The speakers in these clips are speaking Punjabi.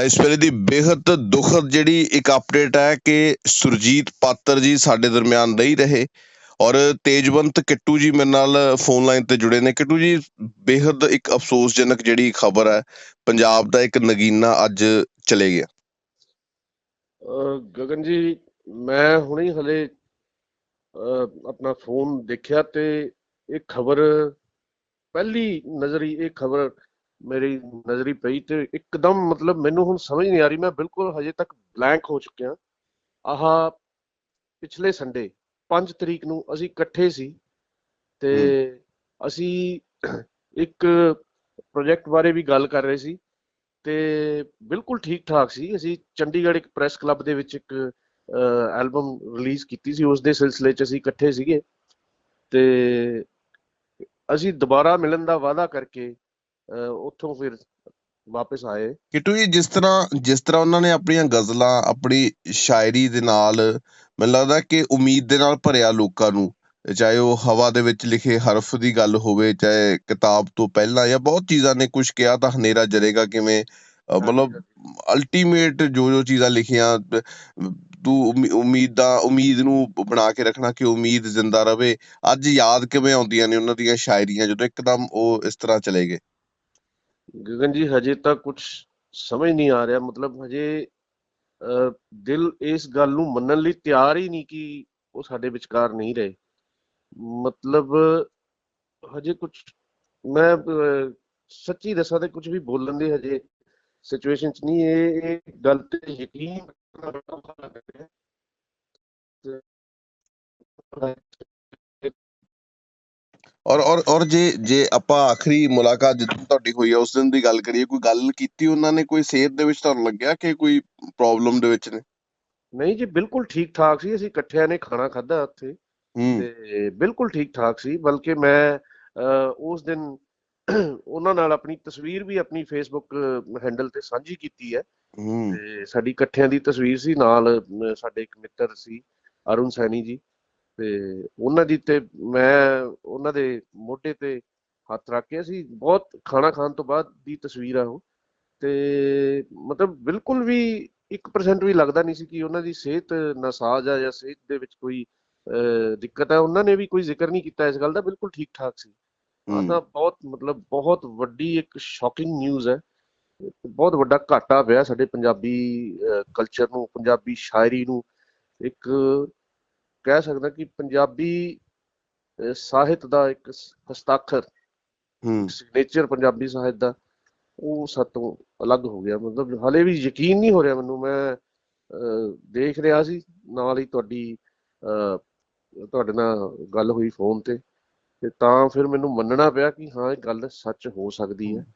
ਤਾਂ ਇਸ ਵੇਲੇ ਦੀ ਬੇहद ਦੁਖਦ ਜਿਹੜੀ ਇੱਕ ਅਪਡੇਟ ਹੈ ਕਿ ਸੁਰਜੀਤ ਪਾਤਰ ਜੀ ਸਾਡੇ ਦਰਮਿਆਨ ਨਹੀਂ ਰਹੇ ਔਰ ਤੇਜਵੰਤ ਕਿੱਟੂ ਜੀ ਮੇਰੇ ਨਾਲ ਫੋਨ ਲਾਈਨ ਤੇ ਜੁੜੇ ਨੇ। ਕਿੱਟੂ ਜੀ ਬੇहद ਇੱਕ ਅਫਸੋਸਜਨਕ ਜਿਹੜੀ ਖਬਰ ਹੈ, ਪੰਜਾਬ ਦਾ ਇੱਕ ਨਗੀਨਾ ਅੱਜ ਚਲੇ ਗਿਆ। ਗਗਨ ਜੀ, ਮੈਂ ਹੁਣੇ ਹਲੇ ਆਪਣਾ ਫੋਨ ਦੇਖਿਆ ਤੇ ਇਹ ਖਬਰ ਪਹਿਲੀ ਨਜ਼ਰੀ ਇਹ ਖਬਰ ਮੇਰੀ ਨਜ਼ਰੀ ਪਈ ਤੇ ਇੱਕਦਮ ਮਤਲਬ ਮੈਨੂੰ ਹੁਣ ਸਮਝ ਨਹੀਂ ਆ ਰਹੀ ਮੈਂ ਬਿਲਕੁਲ ਹਜੇ ਤੱਕ ਬਲੈਂਕ ਹੋ ਚੁੱਕਿਆ। ਆਹ ਪਿਛਲੇ ਸੰਡੇ 5 ਤਰੀਕ ਨੂੰ ਅਸੀਂ ਇਕੱਠੇ ਸੀ ਤੇ ਅਸੀਂ ਇੱਕ ਪ੍ਰੋਜੈਕਟ ਬਾਰੇ ਵੀ ਗੱਲ ਕਰ ਰਹੇ ਸੀ ਤੇ ਬਿਲਕੁਲ ਠੀਕ ਠਾਕ ਸੀ। ਅਸੀਂ ਚੰਡੀਗੜ੍ਹ ਇੱਕ ਪ੍ਰੈਸ ਕਲੱਬ ਦੇ ਵਿੱਚ ਇੱਕ ਐਲਬਮ ਰਿਲੀਜ਼ ਕੀਤੀ ਸੀ। ਉਸ ਦੇ ਸਿਲਸਿਲੇ 'ਚ ਅਸੀਂ ਇਕੱਠੇ ਸੀਗੇ ਤੇ ਅਸੀਂ ਦੁਬਾਰਾ ਮਿਲਣ ਦਾ ਵਾਅਦਾ ਕਰਕੇ ਉੱਥੋਂ ਫਿਰ ਵਾਪਸ ਆਏ। ਕਿੱਟੂ ਜੀ ਜਿਸ ਤਰ੍ਹਾਂ ਜਿਸ ਤਰ੍ਹਾਂ ਉਹਨਾਂ ਨੇ ਆਪਣੀਆਂ ਗਜ਼ਲਾਂ ਆਪਣੀ ਸ਼ਾਇਰੀ ਦੇ ਨਾਲ ਮੈਨੂੰ ਲੱਗਦਾ ਕਿ ਉਮੀਦ ਦੇ ਨਾਲ ਭਰਿਆ ਲੋਕਾਂ ਨੂੰ ਚਾਹੇ ਉਹ ਹਵਾ ਦੇ ਵਿੱਚ ਲਿਖੇ ਹਰਫ ਦੀ ਗੱਲ ਹੋਵੇ ਚਾਹੇ ਕਿਤਾਬ ਤੋਂ ਪਹਿਲਾਂ ਜਾਂ ਬਹੁਤ ਚੀਜ਼ਾਂ ਨੇ ਕੁਝ ਕਿਹਾ ਤਾਂ ਹਨੇਰਾ ਜਰੇਗਾ ਕਿਵੇਂ ਮਤਲਬ ਅਲਟੀਮੇਟ ਜੋ ਜੋ ਚੀਜ਼ਾਂ ਲਿਖੀਆਂ ਤ- ਤੂੰ ਉਮੀ- ਉਮੀਦਾਂ ਉਮੀਦ ਨੂੰ ਬਣਾ ਕੇ ਰੱਖਣਾ ਕਿ ਉਮੀਦ ਜ਼ਿੰਦਾ ਰਵੇ। ਅੱਜ ਯਾਦ ਕਿਵੇਂ ਆਉਂਦੀਆਂ ਨੇ ਉਹਨਾਂ ਦੀਆਂ ਸ਼ਾਇਰੀਆਂ ਜਦੋਂ ਇੱਕਦਮ ਉਹ ਇਸ ਤਰ੍ਹਾਂ ਚਲੇ ਗਏ? ਗਗਨ ਜੀ ਹਜੇ ਤੱਕ ਕੁਝ ਸਮਝ ਨਹੀਂ ਆ ਰਿਹਾ। ਮਤਲਬ ਹਜੇ ਅਹ, ਦਿਲ ਇਸ ਗੱਲ ਨੂੰ ਮੰਨਣ ਲਈ ਤਿਆਰ ਹੀ ਨਹੀਂ ਕਿ ਉਹ ਸਾਡੇ ਵਿਚਕਾਰ ਨਹੀਂ ਰਹੇ। ਮਤਲਬ ਹਜੇ ਕੁਝ ਮੈਂ ਸੱਚੀ ਦੱਸਾਂ ਤੇ ਕੁਝ ਵੀ ਬੋਲਣ ਦੀ ਹਜੇ ਸਿਚੁਏਸ਼ਨ ਚ ਨਹੀਂ। ਇਹ ਇਹ ਗੱਲ ਤੇ ਯਕੀਨ ਕਰਨਾ ਬੜਾ ਔਖਾ ਲੱਗ ਰਿਹਾ ਔਰ ਔਰ ਔਰ ਜੇ ਜੇ ਆਪਾਂ ਆਖਰੀ ਮੁਲਾਕਾਤ ਜਿੱਦਣ ਤੁਹਾਡੀ ਹੋਈ ਆ ਉਸ ਦਿਨ ਦੀ ਗੱਲ ਕਰੀਏ ਕੋਈ ਗੱਲ ਕੀਤੀ ਉਹਨਾਂ ਨੇ? ਕੋਈ ਸਿਹਤ ਦੇ ਵਿੱਚ ਤੁਹਾਨੂੰ ਲੱਗਿਆ ਕਿ ਕੋਈ ਪ੍ਰੋਬਲਮ ਦੇ ਵਿੱਚ ਨੇ? ਨਹੀਂ ਜੀ ਬਿਲਕੁਲ ਠੀਕ ਠਾਕ ਸੀ। ਅਸੀਂ ਇਕੱਠਿਆਂ ਨੇ ਖਾਣਾ ਖਾਧਾ ਉੱਥੇ। ਹੂੰ। ਤੇ ਬਿਲਕੁਲ ਠੀਕ ਠਾਕ ਸੀ ਬਲਕਿ ਮੈਂ ਉਸ ਦਿਨ ਉਹਨਾਂ ਨਾਲ ਆਪਣੀ ਤਸਵੀਰ ਵੀ ਆਪਣੀ ਫੇਸਬੁੱਕ ਹੈਂਡਲ ਤੇ ਸਾਂਝੀ ਕੀਤੀ ਹੈ। ਹੂੰ। ਤੇ ਸਾਡੀ ਇਕੱਠਿਆਂ ਦੀ ਤਸਵੀਰ ਸੀ। ਨਾਲ ਸਾਡੇ ਇੱਕ ਮਿੱਤਰ ਸੀ ਅਰੁਣ ਸੈਣੀ ਜੀ। ਤੇ ਉਹਨਾਂ ਦੀ ਤੇ ਮੈਂ ਉਹਨਾਂ ਦੇ ਮੋਢੇ ਤੇ ਹੱਥ ਰੱਖ ਕੇ ਅਸੀਂ ਬਹੁਤ ਖਾਣਾ ਖਾਣ ਤੋਂ ਬਾਅਦ ਦੀ ਤਸਵੀਰ ਆ ਉਹ। ਤੇ ਮਤਲਬ ਬਿਲਕੁਲ ਵੀ 1% ਵੀ ਲੱਗਦਾ ਨਹੀਂ ਸੀ ਕਿ ਉਹਨਾਂ ਦੀ ਸਿਹਤ ਨਾਸਾਜ਼ ਆ ਜਾਂ ਸਿਹਤ ਦੇ ਵਿੱਚ ਕੋਈ ਦਿੱਕਤ ਹੈ ਉਹਨਾਂ ਨੇ ਵੀ ਕੋਈ ਜ਼ਿਕਰ ਨਹੀਂ ਕੀਤਾ ਇਸ ਗੱਲ ਦਾ ਬਿਲਕੁਲ ਠੀਕ ਠਾਕ ਸੀ। ਤਾਂ ਬਹੁਤ ਮਤਲਬ ਬਹੁਤ ਵੱਡੀ ਇੱਕ ਸ਼ੌਕਿੰਗ ਨਿਊਜ਼ ਹੈ। ਬਹੁਤ ਵੱਡਾ ਘਾਟਾ ਪਿਆ ਸਾਡੇ ਪੰਜਾਬੀ ਕਲਚਰ ਨੂੰ ਪੰਜਾਬੀ ਸ਼ਾਇਰੀ ਨੂੰ। ਇੱਕ ਕਹਿ ਸਕਦਾ ਕਿ ਪੰਜਾਬੀ ਸਾਹਿਤ ਦਾ ਇੱਕ ਹਸਤਾਖਰ ਹੂੰ। ਸਿਗਨੇਚਰ ਪੰਜਾਬੀ ਸਾਹਿਤ ਦਾ ਉਹ ਸਾਤੋਂ ਅਲੱਗ ਹੋ ਗਿਆ। ਮਤਲਬ ਹਲੇ ਵੀ ਯਕੀਨ ਨਹੀਂ ਹੋ ਰਿਹਾ ਮੈਨੂੰ। ਮੈਂ ਦੇਖ ਰਿਹਾ ਸੀ। ਨਾਲ ਹੀ ਤੁਹਾਡੀ ਤੁਹਾਡੇ ਨਾਲ ਗੱਲ ਹੋਈ ਫੋਨ ਤੇ। ਤੇ ਤਾਂ ਫਿਰ ਮੈਨੂੰ ਮੰਨਣਾ ਪਿਆ ਕਿ ਹਾਂ ਇਹ ਗੱਲ ਸੱਚ ਹੋ ਸਕਦੀ ਹੈ।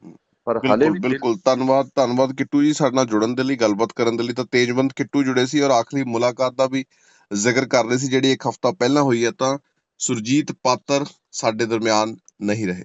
ਪਰ ਹਲੇ ਵੀ ਬਿਲਕੁਲ। ਧੰਨਵਾਦ ਧੰਨਵਾਦ ਕਿੱਟੂ ਜੀ ਸਾਡੇ ਨਾਲ ਜੁੜਨ ਦੇ ਲਈ। ਗੱਲਬਾਤ ਕਰਨ ਦੇ ਲਈ ਤਾਂ ਤੇਜਵੰਤ ਕਿੱਟੂ ਜੁੜੇ ਸੀ ਔਰ ਆਖਰੀ ਮੁਲਾਕਾਤ ਦਾ ਵੀ ਜ਼ਿਕਰ ਕਰ ਰਹੇ ਸੀ, ਜਿਹੜੀ ਇੱਕ ਹਫ਼ਤਾ ਪਹਿਲਾਂ ਹੋਈ ਹੈ, ਤਾਂ ਸੁਰਜੀਤ ਪਾਤਰ ਸਾਡੇ ਦਰਮਿਆਨ ਨਹੀਂ ਰਹੇ।